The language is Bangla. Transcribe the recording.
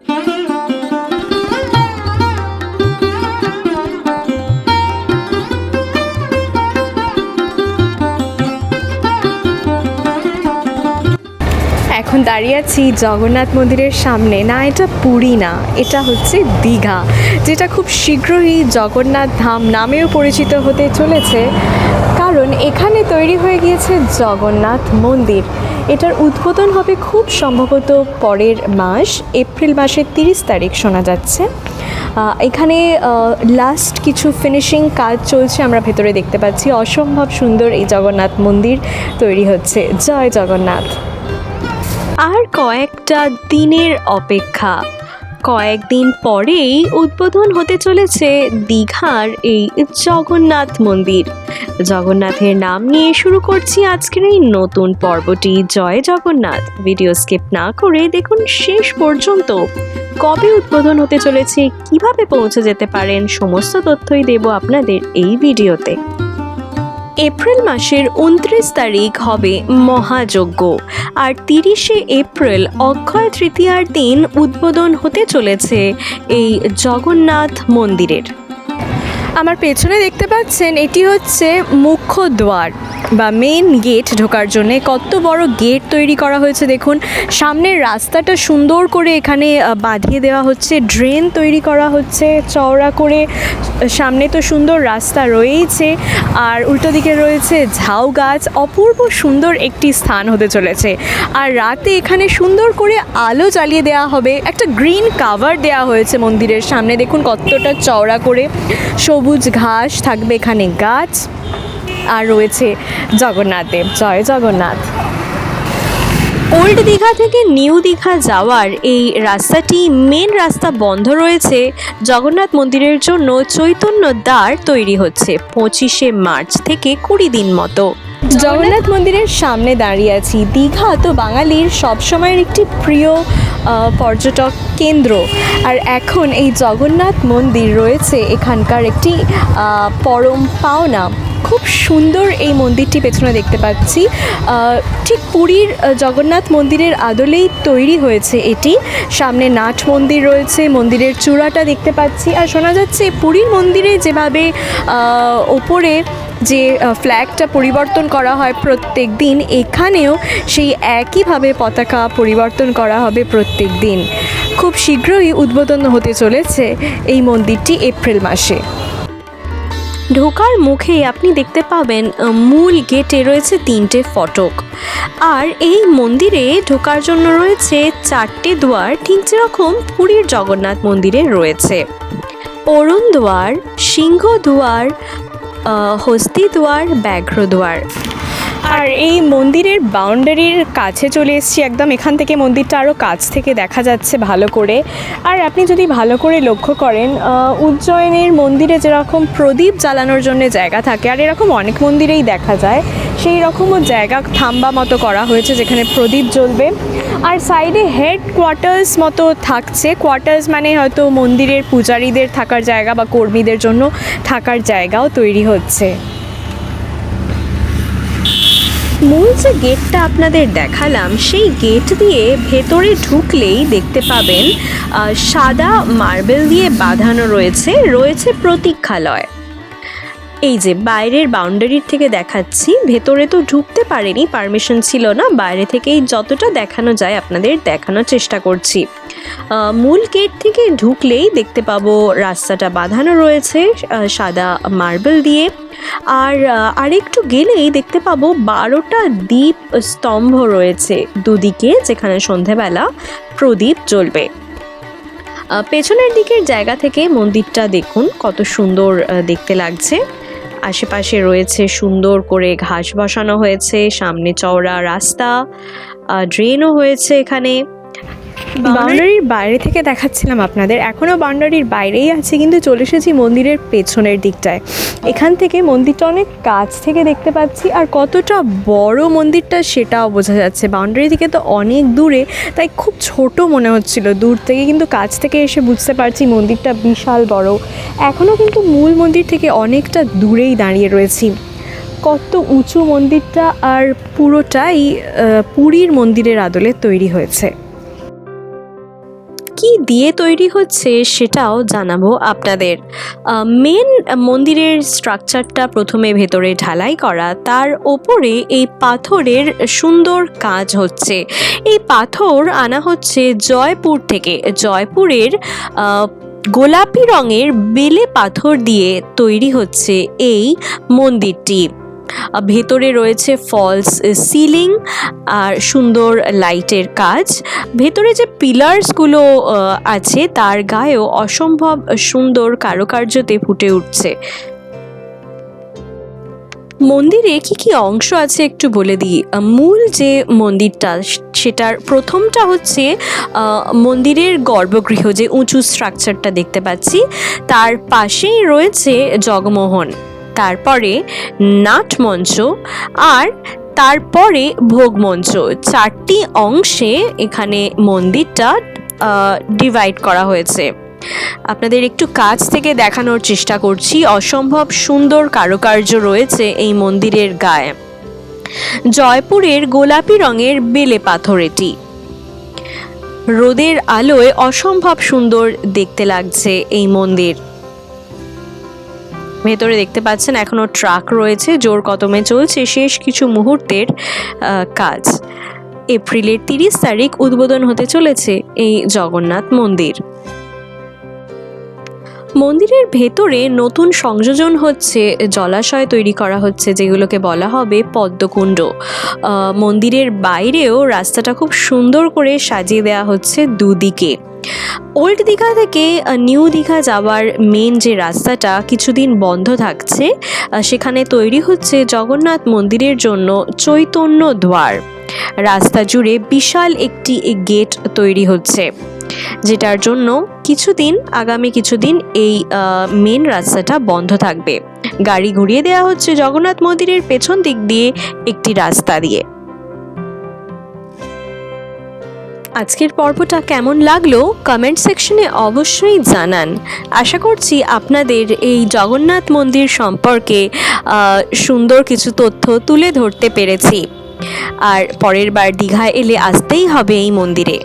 এখন দাঁড়িয়ে আছি জগন্নাথ মন্দিরের সামনে। না, এটা পুরী না, এটা হচ্ছে দীঘা, যেটা খুব শীঘ্রই জগন্নাথ ধাম নামেও পরিচিত হতে চলেছে। কারণ এখানে তৈরি হয়ে গিয়েছে জগন্নাথ মন্দির। এটার উদ্বোধন হবে খুব সম্ভবত পরের মাস, এপ্রিল মাসের তিরিশ তারিখ শোনা যাচ্ছে। এখানে লাস্ট কিছু ফিনিশিং কাজ চলছে আমরা ভেতরে দেখতে পাচ্ছি। অসম্ভব সুন্দর এই জগন্নাথ মন্দির তৈরি হচ্ছে। জয় জগন্নাথ। আর কয়েকটা দিনের অপেক্ষা। কয়েকদিন পরেই উদ্বোধন হতে চলেছে দীঘার এই জগন্নাথ মন্দির। জগন্নাথের নাম নিয়ে শুরু করছি আজকের এই নতুন পর্বটি। জয় জগন্নাথ। ভিডিও স্কিপ না করে দেখুন শেষ পর্যন্ত। কবে উদ্বোধন হতে চলেছে, কীভাবে পৌঁছে যেতে পারেন, সমস্ত তথ্যই দেব আপনাদের এই ভিডিওতে। এপ্রিল মাসের উনত্রিশ তারিখ হবে মহাযজ্ঞ। আর তিরিশে এপ্রিল অক্ষয় তৃতীয়ার দিন উদ্বোধন হতে চলেছে এই জগন্নাথ মন্দিরের। আমার পেছনে দেখতে পাচ্ছেন, এটি হচ্ছে মুখ্য দ্বার বা মেন গেট ঢোকার জন্য। কত বড় গেট তৈরি করা হয়েছে দেখুন। সামনের রাস্তাটা সুন্দর করে এখানে বাঁধিয়ে দেওয়া হচ্ছে। ড্রেন তৈরি করা হচ্ছে, চওড়া করে। সামনে তো সুন্দর রাস্তা রয়েছে। আর উল্টো দিকে রয়েছে ঝাউ গাছ। অপূর্ব সুন্দর একটি স্থান হতে চলেছে। আর রাতে এখানে সুন্দর করে আলো জ্বালিয়ে দেওয়া হবে। একটা গ্রিন কাভার দেওয়া হয়েছে মন্দিরের সামনে। দেখুন কতটা চওড়া করে। সবুজ ঘাস থাকবে এখানে গাছ আর রয়েছে জগন্নাথ দেব। জয় জগন্নাথ। ওল্ড দীঘা থেকে নিউ দীঘা যাওয়ার এই রাস্তাটি মেন রাস্তা বন্ধ রয়েছে। জগন্নাথ মন্দিরের জন্য চৈতন্য দ্বার তৈরি হচ্ছে পঁচিশে মার্চ থেকে কুড়ি দিন মতো। জগন্নাথ মন্দিরের সামনে দাঁড়িয়ে আছি। দীঘা তো বাঙালির সবসময়ের একটি প্রিয় পর্যটক কেন্দ্র। আর এখন এই জগন্নাথ মন্দির রয়েছে এখানকার একটি পরম পাওনা। খুব সুন্দর এই মন্দিরটি পেছনে দেখতে পাচ্ছি। ঠিক পুরীর জগন্নাথ মন্দিরের আদলেই তৈরি হয়েছে এটি। সামনে নাট মন্দির রয়েছে, মন্দিরের চূড়াটা দেখতে পাচ্ছি। আর শোনা যাচ্ছে পুরীর মন্দিরে যেভাবে ওপরে যে ফ্ল্যাগটা পরিবর্তন করা হয় প্রত্যেক দিন, এখানেও সেই একইভাবে পতাকা পরিবর্তন করা হবে প্রত্যেক দিন। খুব শীঘ্রই উদ্বোধন হতে চলেছে এই মন্দিরটি এপ্রিল মাসে। ঢোকার মুখে আপনি দেখতে পাবেন মূল গেটে রয়েছে তিনটে ফটক। আর এই মন্দিরে ঢোকার জন্য রয়েছে চারটে দুয়ার ঠিক যেরকম পুরীর জগন্নাথ মন্দিরে রয়েছে। অরুণ দুয়ার, সিংহ দুয়ার আহ, হস্তি দুয়ার ব্যাঘ্র দুয়ার। আর এই মন্দিরের বাউন্ডারির কাছে চলে এসেছি একদম। এখান থেকে মন্দিরটা আরও কাছ থেকে দেখা যাচ্ছে ভালো করে। আর আপনি যদি ভালো করে লক্ষ্য করেন উজ্জয়নের মন্দিরে যেরকম প্রদীপ জ্বালানোর জন্য জায়গা থাকে, আর এরকম অনেক মন্দিরেই দেখা যায়, সেই রকমও জায়গা থাম্বা মতো করা হয়েছে যেখানে প্রদীপ জ্বলবে। আর সাইডে হেড কোয়ার্টার্স মতো থাকছে। কোয়ার্টার্স মানে হয়তো মন্দিরের পূজারীদের থাকার জায়গা বা কর্মীদের জন্য থাকার জায়গাও তৈরি হচ্ছে। মূল যে গেটটা আপনাদের দেখালাম, সেই গেট দিয়ে ভেতরে ঢুকলেই দেখতে পাবেন সাদা মার্বেল দিয়ে বাঁধানো রয়েছে রয়েছে প্রতীক্ষালয়। এই যে বাইরের বাউন্ডারির থেকে দেখাচ্ছি, ভেতরে তো ঢুকতে পারেনি, পারমিশন ছিল না, বাইরে থেকেই যতটা দেখানো যায় আপনাদের দেখানোর চেষ্টা করছি। মূল গেট থেকে ঢুকলেই দেখতে পাবো রাস্তাটা বাঁধানো রয়েছে সাদা মার্বেল দিয়ে। আর আরেকটু গেলেই দেখতে পাবো বারোটা দ্বীপ স্তম্ভ রয়েছে, দুদিকে যেখানে সন্ধেবেলা প্রদীপ জ্বলবে। পেছনের দিকের জায়গা থেকে মন্দিরটা দেখুন, কত সুন্দর দেখতে লাগছে। আশেপাশে রয়েছে সুন্দর করে ঘাস বসানো হয়েছে সামনে চওড়া রাস্তা ড্রেনও হয়েছে এখানে। বাউন্ডারির বাইরে থেকে দেখাচ্ছিলাম আপনাদের। এখনও বাউন্ডারির বাইরেই আছে, কিন্তু চলে এসেছি মন্দিরের পেছনের দিকটায়। এখান থেকে মন্দিরটা অনেক কাছ থেকে দেখতে পাচ্ছি, আর কতটা বড় মন্দিরটা সেটাও বোঝা যাচ্ছে। বাউন্ডারি থেকে তো অনেক দূরে, তাই খুব ছোট মনে হচ্ছিল। দূর থেকে কিন্তু কাছ থেকে এসে বুঝতে পারছি মন্দিরটা বিশাল বড়। এখনও কিন্তু মূল মন্দির থেকে অনেকটা দূরেই দাঁড়িয়ে রয়েছি। কত উঁচু মন্দিরটা, আর পুরোটাই পুরীর মন্দিরের আদলে তৈরি হয়েছে। দিয়ে তৈরি হচ্ছে সেটাও জানাব আপনাদের। মেন মন্দিরের স্ট্রাকচারটা প্রথমে ভেতরে ঢালাই করা, তার ওপরে এই পাথরের সুন্দর কাজ হচ্ছে। এই পাথর আনা হচ্ছে জয়পুর থেকে। জয়পুরের গোলাপি রঙের বেলে পাথর দিয়ে তৈরি হচ্ছে এই মন্দিরটি। ভেতরে রয়েছে ফলস সিলিং আর সুন্দর লাইটের কাজ। ভেতরে যে পিলার্সগুলো আছে, তার গায়েও অসম্ভব সুন্দর কারুকার্যতে ফুটে উঠছে। মন্দিরে কি কি অংশ আছে একটু বলে দিই। মূল যে মন্দিরটা, সেটার প্রথমটা হচ্ছে মন্দিরের গর্ভগৃহ, যে উঁচু স্ট্রাকচারটা দেখতে পাচ্ছি, তার পাশেই রয়েছে জগমোহন। তারপরে নাটমঞ্চ আর তারপরে ভোগমঞ্চ চারটি অংশে এখানে মন্দিরটা ডিভাইড করা হয়েছে। আপনাদের একটু কাছ থেকে দেখানোর চেষ্টা করছি। অসম্ভব সুন্দর কারুকার্য রয়েছে এই মন্দিরের গায়ে। জয়পুরের গোলাপি রঙের বেলে পাথর এটি। রোদের আলোয় অসম্ভব সুন্দর দেখতে লাগছে এই মন্দির। ভেতরে দেখতে পাচ্ছেন এখনও ট্রাক রয়েছে, জোর কদমে চলছে শেষ কিছু মুহূর্তের কাজ। এপ্রিলের তিরিশ তারিখ উদ্বোধন হতে চলেছে এই জগন্নাথ মন্দির। মন্দিরের ভেতরে নতুন সংযোজন হচ্ছে, জলাশয় তৈরি করা হচ্ছে, যেগুলোকে বলা হবে পদ্মকুণ্ড। মন্দিরের বাইরেও রাস্তাটা খুব সুন্দর করে সাজিয়ে দেওয়া হচ্ছে দুদিকে। ওল্ড দীঘা থেকে নিউ দীঘা যাওয়ার মেন যে রাস্তাটা কিছুদিন বন্ধ থাকছে সেখানে তৈরি হচ্ছে জগন্নাথ মন্দিরের জন্য চৈতন্য দ্বার রাস্তা জুড়ে বিশাল একটি গেট তৈরি হচ্ছে। যেটার জন্য কিছুদিন, আগামী কিছুদিন এই মেন রাস্তাটা বন্ধ থাকবে। গাড়ি ঘুরিয়ে দেওয়া হচ্ছে জগন্নাথ মন্দিরের পেছন দিক দিয়ে একটি রাস্তা দিয়ে। আজকের পর্বটা কেমন লাগল কমেন্ট সেকশনে অবশ্যই জানান। আশা করছি আপনাদের এই জগন্নাথ মন্দির সম্পর্কে সুন্দর কিছু তথ্য তুলে ধরতে পেরেছি। আর পরের বার দীঘা এলে আসতেই হবে এই মন্দিরে।